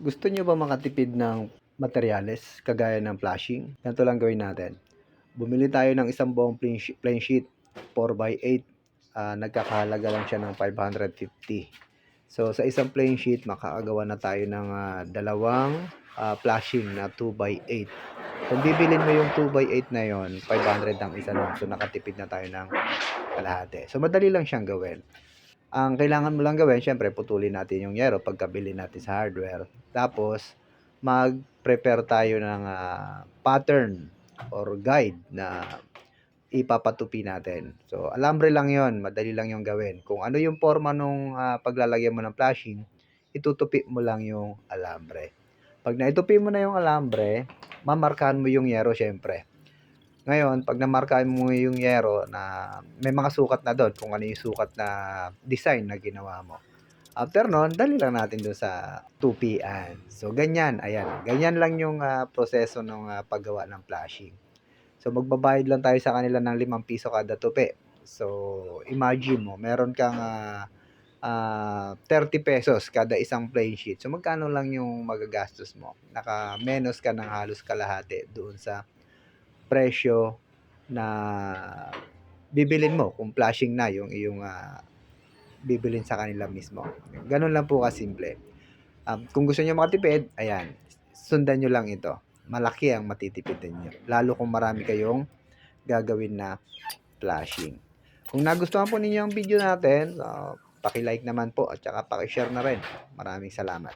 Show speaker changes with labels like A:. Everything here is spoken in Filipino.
A: Gusto nyo ba makatipid ng materyales kagaya ng flashing? Ganito lang gawin natin. Bumili tayo ng isang buong plain sheet, plain sheet 4x8. Ah, nagkakahalaga lang siya ng 550. So sa isang plain sheet, makakagawa na tayo ng ah, dalawang ah, flashing na 2x8. Kung bibilin mo yung 2x8 na yon 500 ang isa nun. So nakatipid na tayo ng kalahati. So madali lang siyang gawin. Ang kailangan mo lang gawin, syempre putulin natin yung yero pagkabili natin sa hardware. Tapos mag-prepare tayo ng ah, pattern or guide na ipapatupi natin. So alambre lang yon, madali lang yung gawin. Kung ano yung forma nung ah, paglalagyan mo ng flashing, itutupi mo lang yung alambre. Pag naitupi mo na yung alambre, mamarkahan mo yung yero syempre. Ngayon, pag namarkahan mo yung yero na may mga sukat na doon, kung ano yung sukat na design na ginawa mo. After nun, dali lang natin doon sa tupian. So, ganyan, ayan. Ganyan lang yung ah, proseso ng ah, paggawa ng flashing. So, magbabayad lang tayo sa kanila ng 5 piso kada tupi. So, imagine mo, meron kang ah, ah, 30 pesos kada isang plain sheet. So, magkano lang yung magagastos mo? Naka-menos ka ng halos kalahati doon sa presyo na bibilin mo kung flashing na yung iyong ah, bibilin sa kanila mismo. Ganun lang po kasimple. Um, kung gusto niyo makatipid, ayan, sundan nyo lang ito. Malaki ang matitipid niyo. Lalo kung marami kayong gagawin na flashing. Kung nagustuhan po ninyo ang video natin, uh, paki-like naman po at saka paki-share na rin. Maraming salamat.